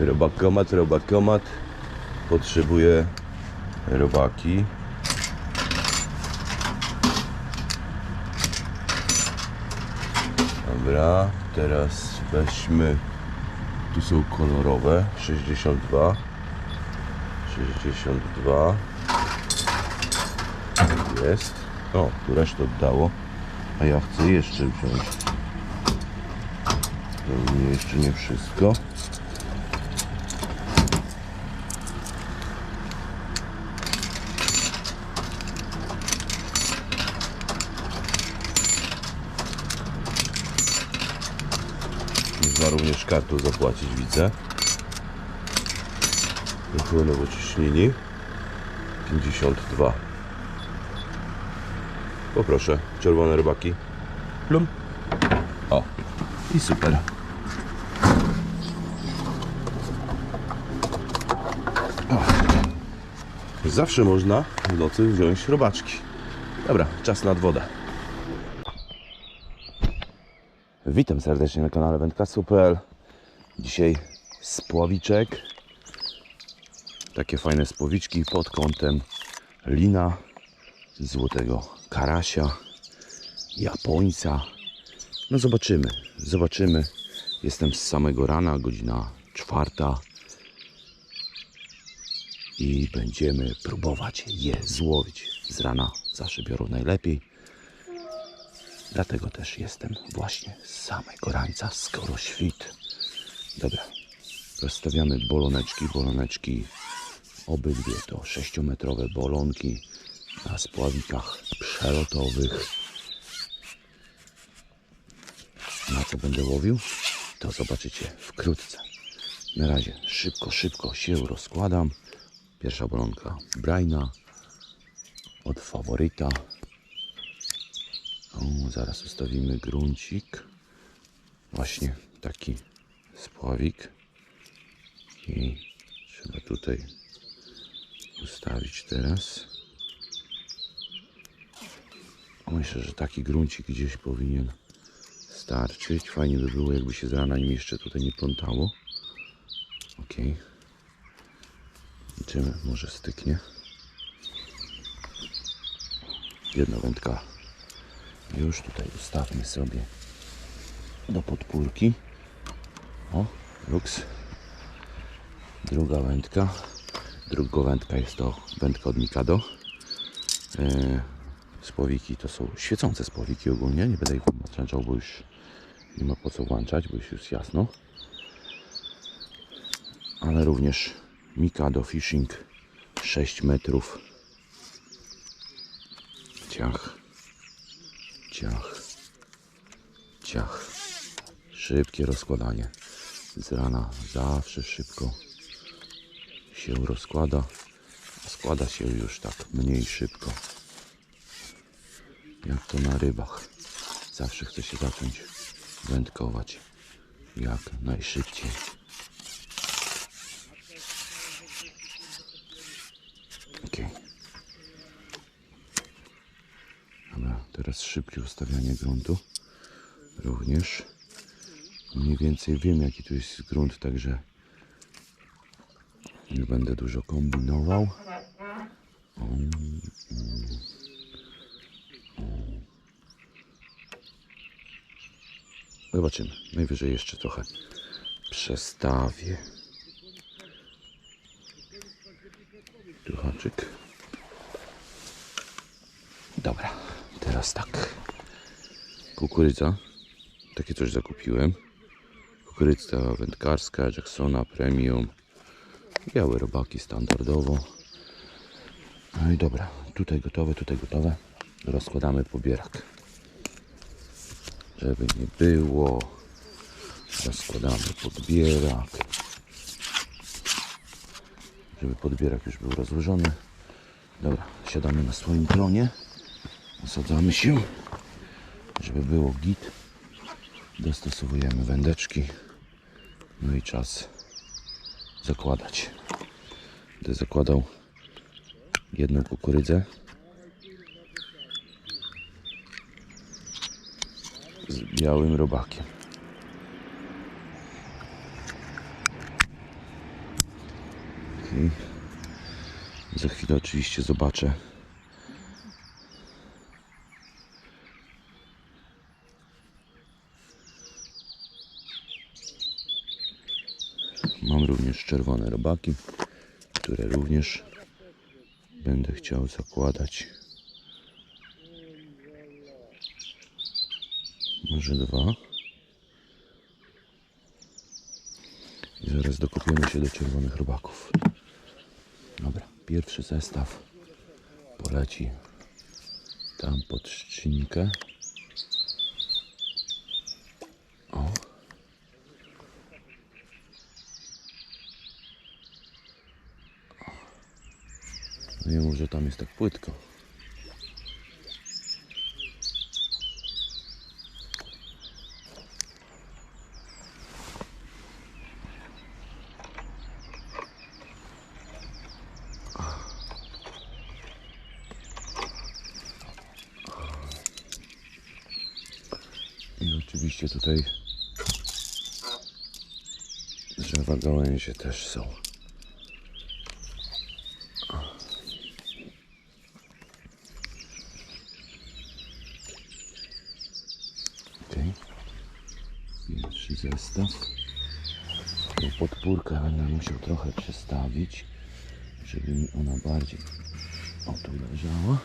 Robakomat, robakomat. Potrzebuję robaki. Dobra, teraz weźmy. Tu są kolorowe. 62. 62. Jest. O, tu resztę oddało. A ja chcę jeszcze wziąć. To nie, jeszcze nie wszystko. Również kartą zapłacić, widzę. Ruchu nowociśnieni. 52. Poproszę, czerwone rybaki. Plum. O, i super. Zawsze można w nocy wziąć robaczki. Dobra, czas nad wodę. Witam serdecznie na kanale Wędkarstwo.pl Dzisiaj spławiczek. Takie fajne spławiczki pod kątem lina, złotego karasia, japońca. No zobaczymy, zobaczymy. Jestem z samego rana, godzina czwarta. I będziemy próbować je złowić. Z rana zawsze biorą najlepiej. Dlatego też jestem właśnie z samego rańca, skoro świt. Dobra, rozstawiamy boloneczki. Boloneczki obydwie to 6-metrowe bolonki na spławikach przelotowych. Na co będę łowił? To zobaczycie wkrótce. Na razie szybko, szybko się rozkładam. Pierwsza bolonka Braina od faworyta. O, zaraz ustawimy gruncik. Właśnie taki spławik. I trzeba tutaj ustawić teraz. Myślę, że taki gruncik gdzieś powinien starczyć. Fajnie by było, jakby się z rana jeszcze tutaj nie plątało. Ok. Liczymy, może styknie. Jedna wędka już tutaj ustawmy sobie do podpórki. O, luks. Druga wędka. Druga wędka jest to wędka od Mikado. E, spławiki to są świecące spławiki ogólnie. Nie będę ich włączał, bo już nie ma po co włączać, bo już jest jasno. Ale również Mikado Fishing 6 metrów. Ciach ciach, ciach. Szybkie rozkładanie. Z rana zawsze szybko się rozkłada, składa się już tak mniej szybko. Jak to na rybach. Zawsze chce się zacząć wędkować jak najszybciej. Okej. Dobra, teraz szybkie ustawianie gruntu. Również. Mniej więcej wiem jaki tu jest grunt, także nie będę dużo kombinował. O, o. Zobaczymy. Najwyżej jeszcze trochę przestawię. Tu haczyk. Dobra, teraz tak. Kukurydza. Takie coś zakupiłem. Kukurydza wędkarska, Jacksona Premium. Białe robaki standardowo. No i dobra, tutaj gotowe, tutaj gotowe. Rozkładamy pobierak. Żeby nie było. Rozkładamy podbierak. Żeby podbierak już był rozłożony. Dobra, siadamy na swoim tronie. Osadzamy się, żeby było git. Dostosowujemy wędeczki. No i czas zakładać. Będę zakładał jedną kukurydzę. Z białym robakiem. I za chwilę oczywiście zobaczę. Mam również czerwone robaki, które również będę chciał zakładać. Może dwa. I zaraz dokopiemy się do czerwonych robaków. Dobra, pierwszy zestaw poleci tam pod trzcinkę. Wiem, że tam jest tak płytko. I oczywiście tutaj drzewa gałęzie też są. Tą podpórkę będę musiał trochę przestawić, żeby mi ona bardziej o tu leżała.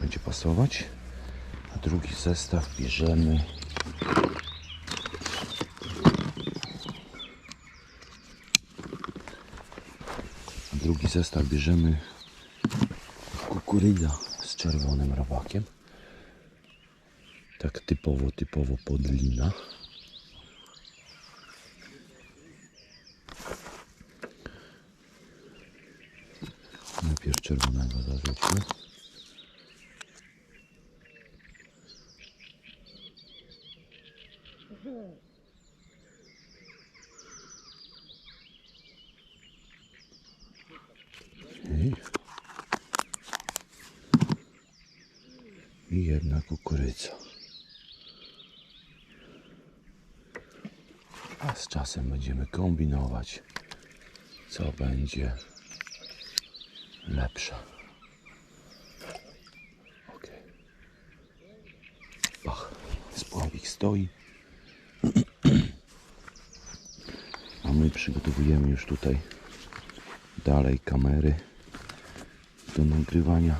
Będzie pasować. A drugi zestaw bierzemy. A drugi zestaw bierzemy kukurydza z czerwonym robakiem. Tak typowo, typowo podlina. Najpierw czerwonego zarzućmy. I, I jedna kukurydza. A z czasem będziemy kombinować, co będzie lepsze. Ok. Pach, spławik stoi. A my przygotowujemy już tutaj dalej kamery do nagrywania.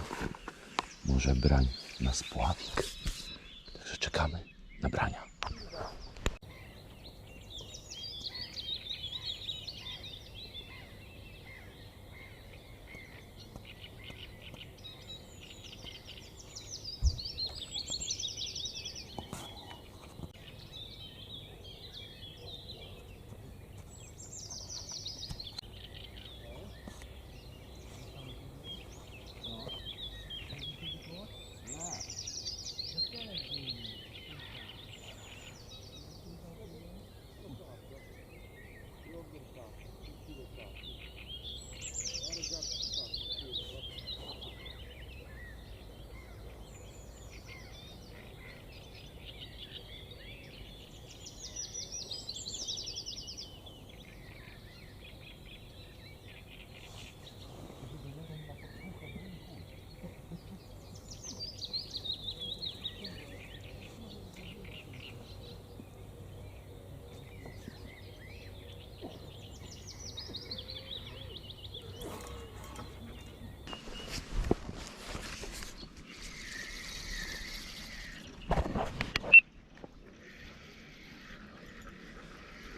Może brań na spławik. Także czekamy na brania.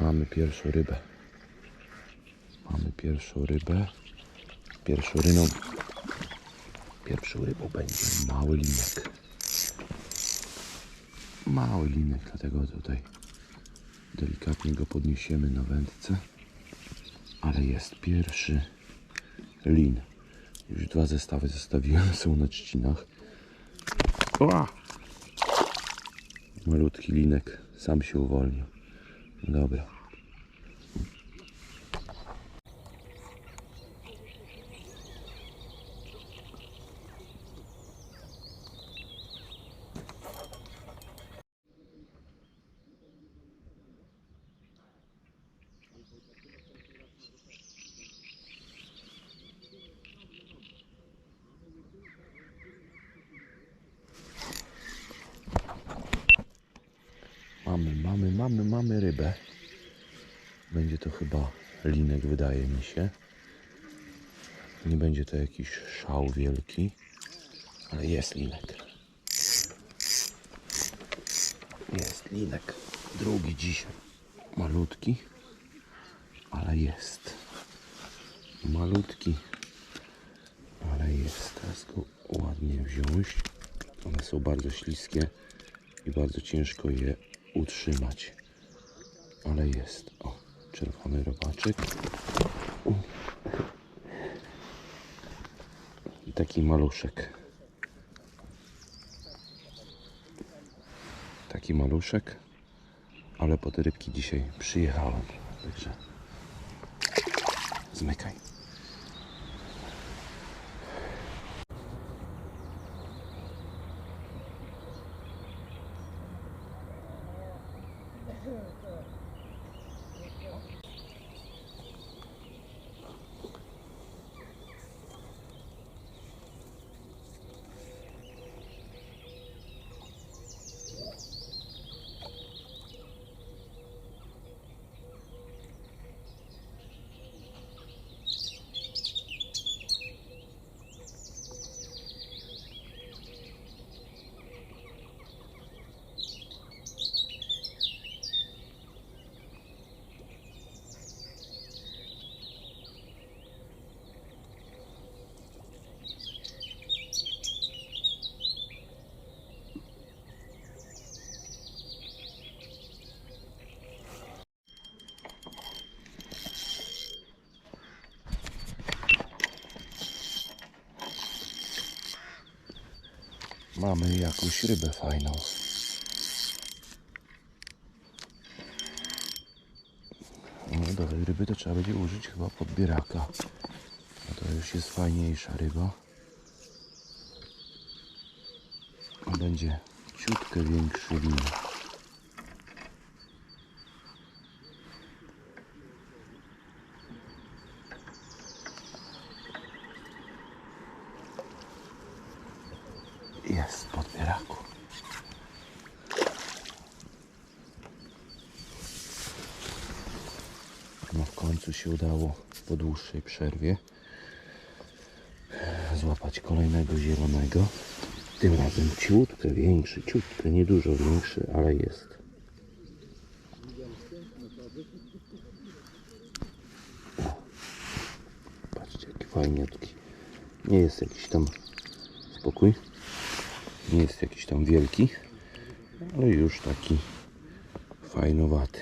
Mamy pierwszą rybę. Mamy pierwszą rybę. Pierwszą ryną. Pierwszą rybą będzie mały linek. Mały linek, dlatego tutaj delikatnie go podniesiemy na wędce. Ale jest pierwszy lin. Już dwa zestawy zostawiłem, są na trzcinach. Oa! Malutki linek, sam się uwolnił. Dobra. Mamy, rybę. Będzie to chyba linek, wydaje mi się. Nie będzie to jakiś szał wielki, ale jest linek. Jest linek. Drugi dzisiaj. Malutki, ale jest. Malutki, ale jest. Teraz go ładnie wziąć. One są bardzo śliskie i bardzo ciężko je utrzymać. Ale jest. O, czerwony robaczek. I taki maluszek. Taki maluszek, ale po te rybki dzisiaj przyjechałem. Także zmykaj. Mamy jakąś rybę fajną. No do tej ryby to trzeba będzie użyć chyba podbieraka. No to już jest fajniejsza ryba. Będzie ciutkę większy lin. Jest w podbieraku. No w końcu się udało po dłuższej przerwie złapać kolejnego zielonego. Tym razem ciutkę większy, ciutkę, nie dużo większy, ale jest. O, Patrzcie, jaki fajniutki. Nie jest jakiś tam spokój. Nie jest jakiś tam wielki, ale już taki fajnowaty.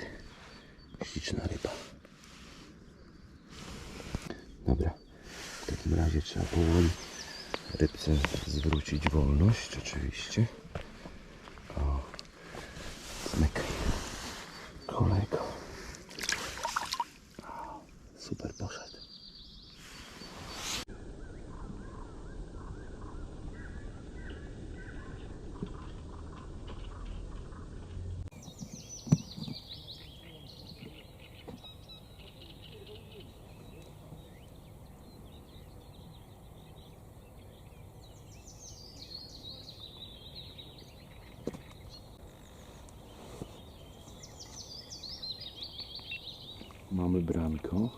Śliczna ryba. Dobra, w takim razie trzeba powoli rybce zwrócić wolność, oczywiście. O. Kolego. O, Super poszedł. Mamy branko.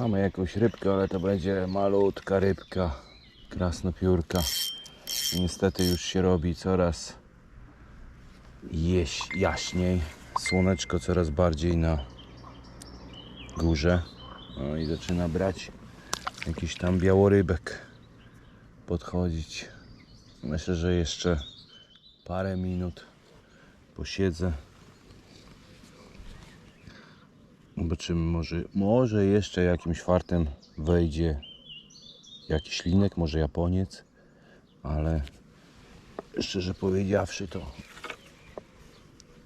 Mamy jakąś rybkę, ale to będzie malutka rybka. Krasnopiórka. Niestety już się robi coraz jeś, jaśniej. Słoneczko coraz bardziej na górze. No i zaczyna brać jakiś tam białorybek. Podchodzić. Myślę, że jeszcze parę minut posiedzę. Zobaczymy, może, może jeszcze jakimś fartem wejdzie jakiś linek, może Japoniec, ale szczerze powiedziawszy to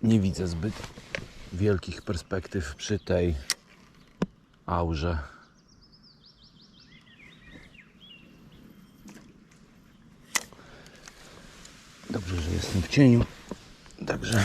nie widzę zbyt wielkich perspektyw przy tej aurze. Dobrze, że jestem w cieniu, także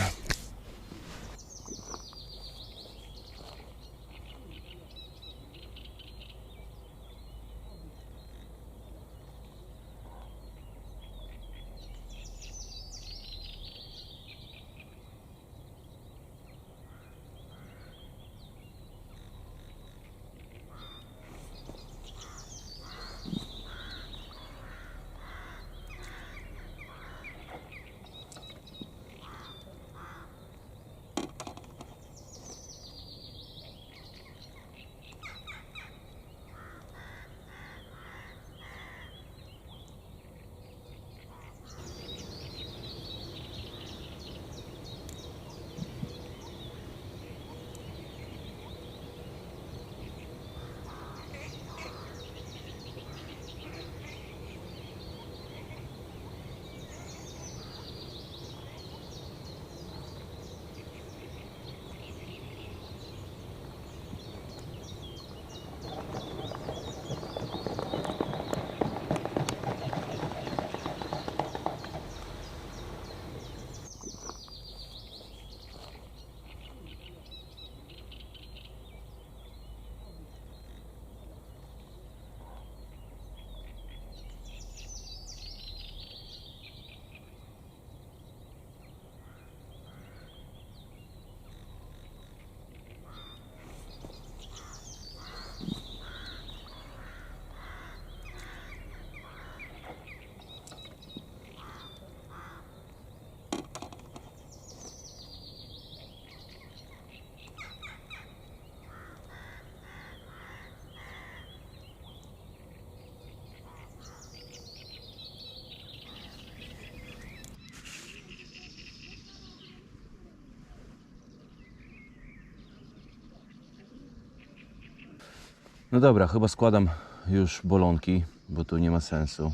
No dobra, chyba składam już bolonki, bo tu nie ma sensu.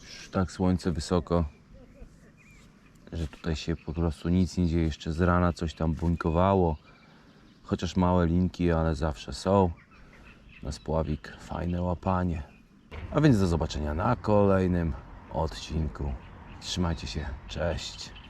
Już tak słońce wysoko, że tutaj się po prostu nic nie dzieje. Jeszcze z rana coś tam buńkowało. Chociaż małe linki, ale zawsze są. Na spławik fajne łapanie. A więc do zobaczenia na kolejnym odcinku. Trzymajcie się, cześć.